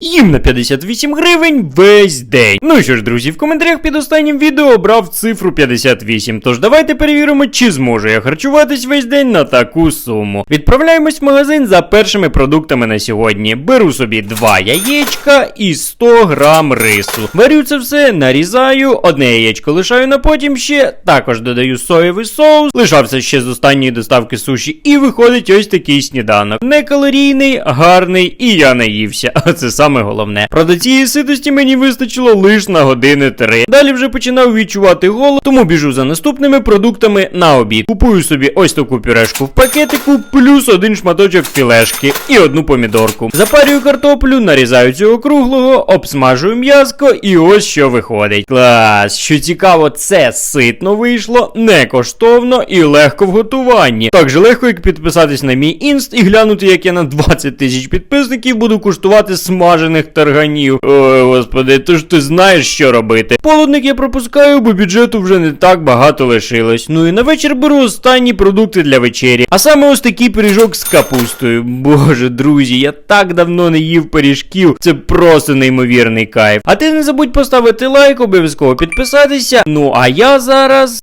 Їм на 58 гривень весь день. Ну що ж, друзі, в коментарях під останнім відео обрав цифру 58. Тож давайте перевіримо, чи зможу я харчуватись весь день на таку суму. Відправляємось в магазин за першими продуктами на сьогодні. Беру собі два яєчка і 100 грам рису. Варю це все, нарізаю, одне яєчко лишаю на потім ще. Також додаю соєвий соус, лишався ще з останньої доставки суші, і виходить ось такий сніданок. Некалорійний, гарний, і я наївся. А це саме головне. Правда, цієї ситості мені вистачило лише на години три. Далі вже починав відчувати голод, тому біжу за наступними продуктами на обід. Купую собі ось таку пюрешку в пакетику, плюс один шматочок філешки і одну помідорку. Запарюю картоплю, нарізаю цього круглого, обсмажую м'язко, і ось що виходить. Клас, що цікаво, це ситно вийшло, не коштовно і легко в готуванні. Так же легко, як підписатись на мій інст і глянути, як я на 20 тисяч підписників буду куштувати смажених тарганів. Ой, господи, то ж ти знаєш, що робити. Полудник я пропускаю, бо бюджету вже не так багато лишилось. Ну і на вечір беру останні продукти для вечері. А саме ось такий пиріжок з капустою. Боже, друзі, я так давно не їв пиріжків. Це просто неймовірний кайф. А ти не забудь поставити лайк, обов'язково підписатися. Ну а я зараз